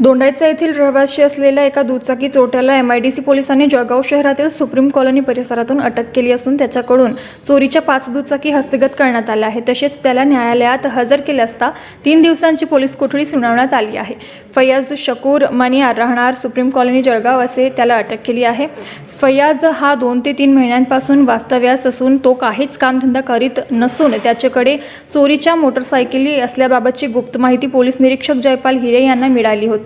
दोंडाईचा येथील रहिवासी असलेल्या एका दुचाकी चोरट्याला सी पोलिसांनी जळगाव शहरातील सुप्रीम कॉलनी परिसरातून अटक केली असून त्याच्याकडून चोरीच्या पाच दुचाकी हस्तगत करण्यात आल्या आहेत. तसेच त्याला न्यायालयात हजर केले असता तीन दिवसांची पोलीस कोठडी सुनावण्यात आली आहे. फैयाज शकूर मनियार राहणार सुप्रीम कॉलनी जळगाव असे त्याला अटक केली आहे. फैयाज हा दोन ते तीन महिन्यांपासून वास्तव्यास असून तो काहीच कामधंदा करीत नसून त्याच्याकडे चोरीच्या मोटरसायकली असल्याबाबतची गुप्त माहिती पोलीस निरीक्षक जयपाल हिरे यांना मिळाली होती.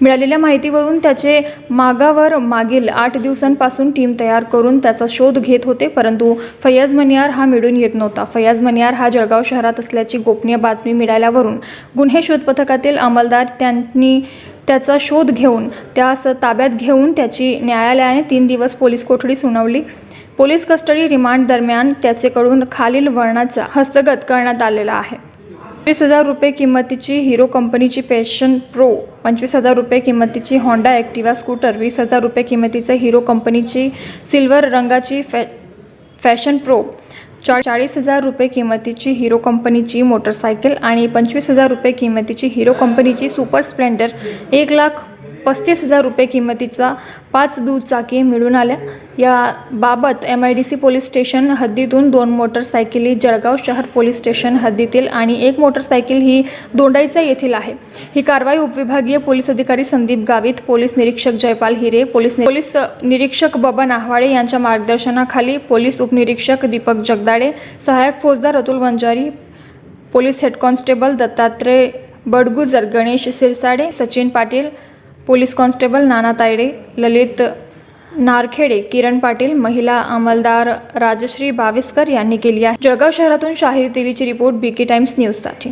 मिळालेल्या माहितीवरून त्याचे मागावर मागील आठ दिवसांपासून टीम तयार करून त्याचा शोध घेत होते परंतु फैयाज मनियार हा मिळून येत नव्हता. फैयाज मनियार हा जळगाव शहरात असल्याची गोपनीय बातमी मिळाल्यावरून गुन्हे शोध पथकातील अंमलदार त्यांनी त्याचा शोध घेऊन त्यास ताब्यात घेऊन त्याची न्यायालयाने तीन दिवस पोलीस कोठडी सुनावली. पोलीस कस्टडी रिमांड दरम्यान त्याचेकडून खालील वर्णाचा हस्तगत करण्यात आलेला आहे. पंचवीस हजार रुपये किंमतीची हिरो कंपनीची पॅशन प्रो पंचवीस हजार रुपये किंमतीची होंडा ॲक्टिवा स्कूटर वीस हजार रुपये किंमतीचं हिरो कंपनीची सिल्वर रंगाची फॅ फॅशन प्रो चा चाळीस हजार रुपये किंमतीची हिरो कंपनीची मोटरसायकल आणि पंचवीस हजार रुपये किंमतीची हिरो कंपनीची सुपर स्प्लेंडर एक लाख पस्तीस हजार रुपये किंमतीचा पाच दुचाकी मिळून आल्या. याबाबत M I D C police station हद्दीतून दोन मोटरसायकली जळगाव शहर पोलीस स्टेशन हद्दीतील आणि एक मोटरसायकल ही दोंडाईचा येथील आहे. ही कारवाई उपविभागीय पोलीस अधिकारी संदीप गावित पोलीस निरीक्षक जयपाल हिरे पोलीस पोलीस निरीक्षक बबन आव्हाळे यांच्या मार्गदर्शनाखाली पोलीस उपनिरीक्षक दीपक जगदाडे सहाय्यक फौजदार Atul Wanjari police head constable Dattatray Badgujar Ganesh Sirsade Sachin Patil police constable Nana Tayde Lalit Narkhede Kiran Patil महिला अंमलदार राजश्री बाविस्कर यांनी केली आहे. जळगाव शहरातून शाहीर तेलीची रिपोर्ट बी के टाइम्स न्यूजसाठी